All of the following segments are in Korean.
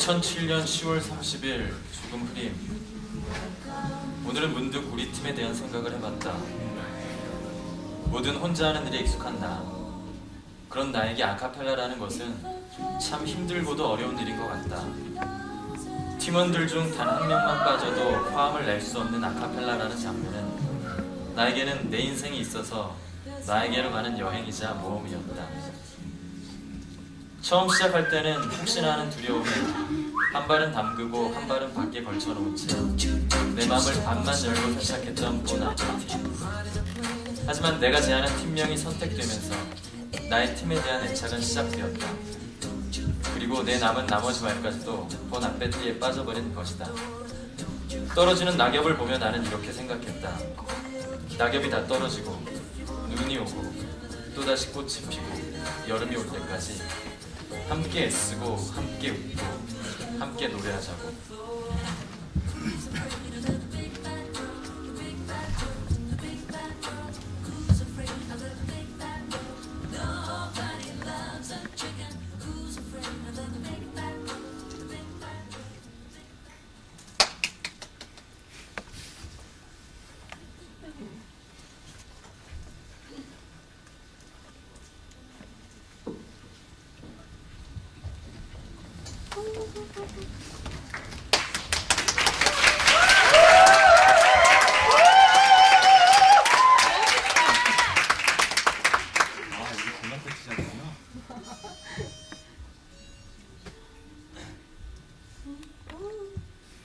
2007년 10월 30일 조금 흐림. 오늘은 문득 우리 팀에 대한 생각을 해봤다. 뭐든 혼자 하는 일에 익숙한 나. 그런 나에게 아카펠라라는 것은 참 힘들고도 어려운 일인 것 같다. 팀원들 중 단 한 명만 빠져도 화음을 낼 수 없는 아카펠라라는 장면은 나에게는 내 인생이 있어서 나에게로 가는 여행이자 모험이었다 처음 시작할 때는 혹시나 하는 두려움에 한 발은 담그고 한 발은 밖에 걸쳐놓은 채내 마음을 반만 열고 시작했던 본 아파팀. 하지만 내가 제안한 팀명이 선택되면서 나의 팀에 대한 애착은 시작되었다. 그리고 내 남은 나머지 말까지도 본 아페티에 빠져버린 것이다. 떨어지는 낙엽을 보며 나는 이렇게 생각했다. 낙엽이 다 떨어지고 눈이 오고 또다시 꽃이 피고 여름이 올 때까지 함께 애쓰고 함께 웃고 함께 노래하자고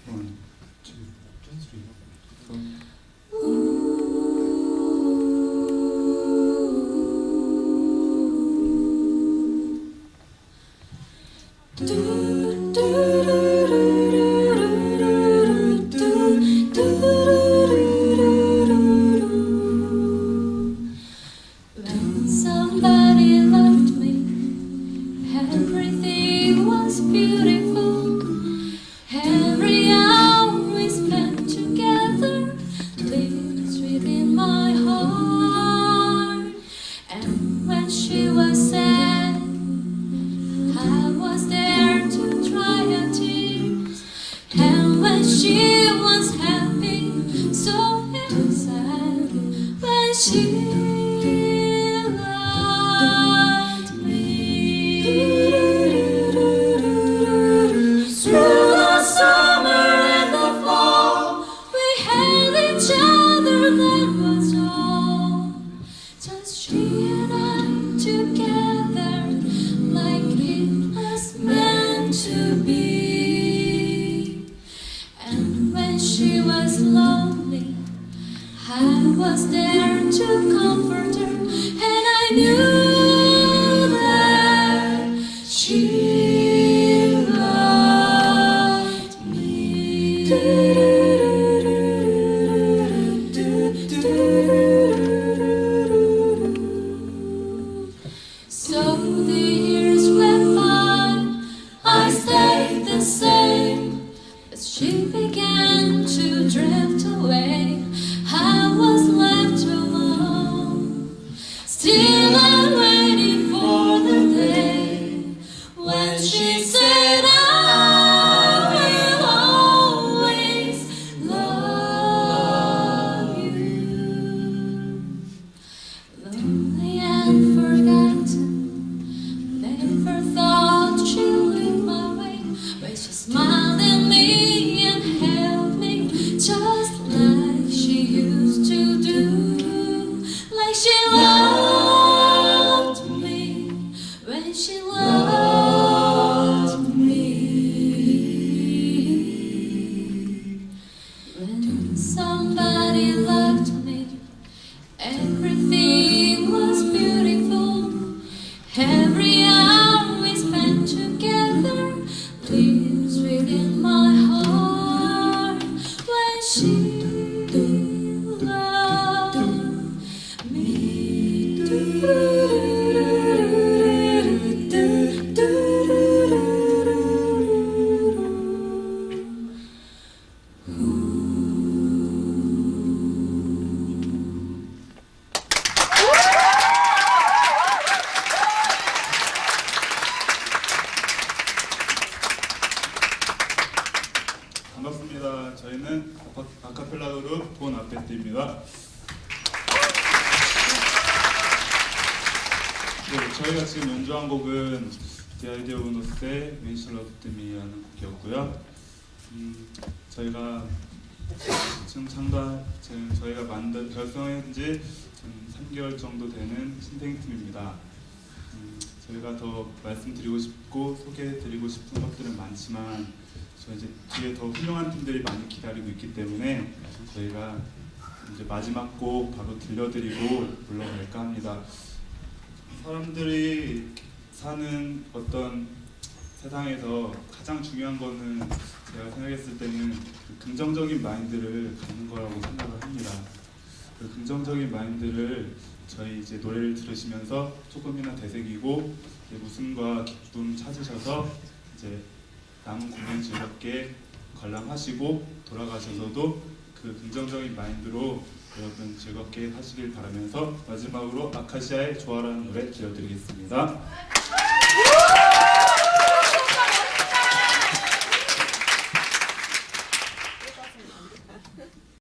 음, 지금 짠소리가. beautiful. Every she was lonely, I was there to comfort her, and I knew that she loved me. So the years went by, I stayed the same. As she drift assim. 네, 저희가 지금 연주한 곡은 The Idea of Uno스의 When Love Me라는 곡이었고요. 음, 저희가 지금 창단, 지금 저희가 만든 결성한 지 지금 3개월 정도 되는 신생팀입니다. 음, 저희가 더 말씀드리고 싶고 소개해드리고 싶은 것들은 많지만 저희 이제 뒤에 더 훌륭한 팀들이 많이 기다리고 있기 때문에 저희가 이제 마지막 곡 바로 들려드리고 물러갈까 합니다. 사람들이 사는 어떤 세상에서 가장 중요한 거는 제가 생각했을 때는 그 긍정적인 마인드를 갖는 거라고 생각을 합니다. 그 긍정적인 마인드를 저희 이제 노래를 들으시면서 조금이나 되새기고 웃음과 기쁨 찾으셔서 이제 남은 공연 즐겁게 관람하시고 돌아가셔서도 그 긍정적인 마인드로 여러분 즐겁게 하시길 바라면서 마지막으로 아카시아의 좋아라는 노래 들려드리겠습니다.